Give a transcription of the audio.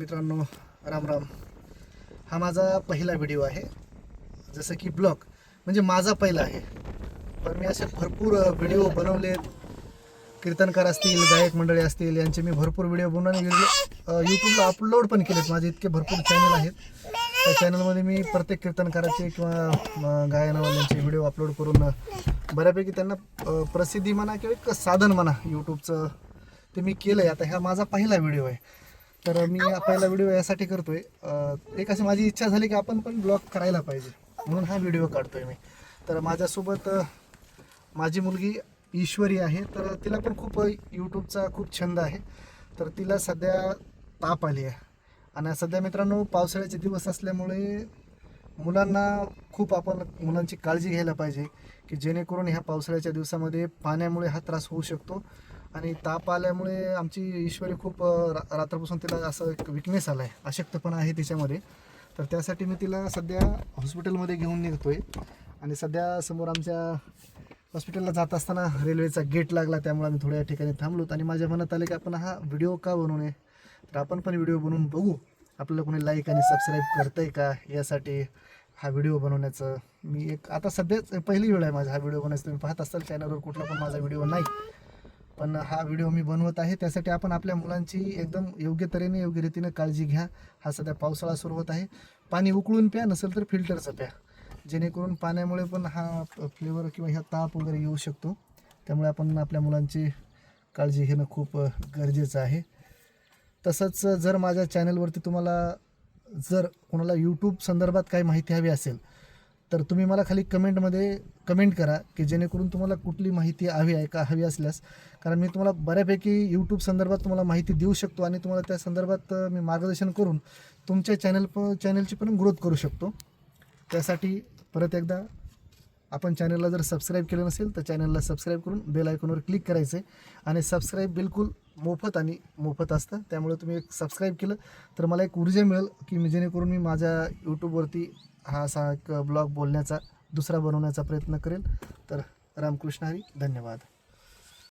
मित्रांनो राम राम. हा माझा पहिला व्हिडिओ आहे. जसं की ब्लॉग म्हणजे माझा पहिला आहे. पण मी असे भरपूर व्हिडिओ बनवलेत. कीर्तनकार असतील गायक मंडळी असतील यांचे मी भरपूर व्हिडिओ बनवून यूट्यूबला अपलोड पण केलेत. माझे इतके भरपूर चॅनल आहेत. त्या चॅनलमध्ये मी प्रत्येक कीर्तनकाराचे किंवा अं, गायनवाल्यांचे व्हिडिओ अपलोड करून बऱ्यापैकी त्यांना प्रसिद्धी म्हणा किंवा एक साधन म्हणा यूट्यूबचं ते मी केलं आहे आता हा माझा पहिला व्हिडिओ आहे. तर मी हा पहिला व्हिडिओ यासाठी करतोय. अं, एक अशी माझी इच्छा झाली की आपण पण ब्लॉग करायला पाहिजे. म्हणून हा व्हिडिओ काढतोय मी. तर माझ्यासोबत अं, माझी मुलगी ईश्वरी आहे. तर तिला पण खूप यूट्यूबचा खूप छंद आहे. तर तिला सध्या ताप आली आहे. आणि सध्या मित्रांनो पावसाळ्याचे दिवस असल्यामुळे मुलांना खूप आपण मुलांची काळजी घ्यायला पाहिजे की जेणेकरून ह्या पावसाळ्याच्या दिवसामध्ये पाण्यामुळे हा त्रास होऊ शकतो. आणि ताप आल्यामुळे आमची ईश्वरी खूप रा रात्रपासून तिला असं एक विकनेस आला आहे अशक्तपणा आहे तिच्यामध्ये. तर त्यासाठी मी तिला सध्या हॉस्पिटलमध्ये घेऊन निघतोय. आणि सध्या समोर आमच्या हॉस्पिटलला जात असताना रेल्वेचा गेट लागला त्यामुळे आम्ही थोड्या ठिकाणी थांबलो. आणि माझ्या मनात आले की आपण हा व्हिडिओ का बनवू नये? तर आपण पण व्हिडिओ बनवून बघू. आपल्याला कोणी लाईक आणि सबस्क्राईब करतंय का? यासाठी हा व्हिडिओ बनवण्याचं मी एक आता सध्याच पहिली वेळ आहे माझा हा व्हिडिओ बनवायचा तुम्ही पाहत असाल चॅनलवर कुठला पण माझा व्हिडिओ नाही. पण हा व्हिडिओ मी बनवत आहे. त्यासाठी आपण आपल्या मुलांची एकदम योग्य तऱ्हेने योग्य रीतीने काळजी घ्या. हा सध्या पावसाळा सुरू होत आहे. पाणी उकळून प्या नसेल तर फिल्टरचं प्या. जेणेकरून पाण्यामुळे पण हा फ्लेवर किंवा ह्या ताप वगैरे येऊ शकतो. त्यामुळे आपण आपल्या मुलांची काळजी घेणं खूप गरजेचं आहे. तसंच जर माझ्या चॅनलवरती तुम्हाला जर कोणाला यूट्यूब संदर्भात काही माहिती हवी असेल तर तुम्ही मला खाली कमेंटमध्ये कमेंट करा की जेणेकरून तुम्हाला कुठली माहिती हवी आहे का हवी असल्यास. कारण मी तुम्हाला बऱ्यापैकी यूट्यूब संदर्भात तुम्हाला माहिती देऊ शकतो आणि तुम्हाला त्या संदर्भात मी मार्गदर्शन करून तुमच्या चॅनल प चॅनलची पण ग्रोथ करू शकतो. त्यासाठी परत एकदा आपण चॅनलला जर सबस्क्राईब केलं नसेल तर चॅनलला सबस्क्राईब करून बेल आयकॉनवर क्लिक करायचं आहे आणि सबस्क्राईब बिलकुल मोफत आणि मोफत असतं. त्यामुळे तुम्ही एक सबस्क्राईब केलं तर मला एक ऊर्जा मिळेल की मी जेणेकरून मी माझ्या यूट्यूबवरती हा असा एक ब्लॉग बोलण्याचा दुसरा बनवण्याचा प्रयत्न करेल. तर रामकृष्ण हरी धन्यवाद.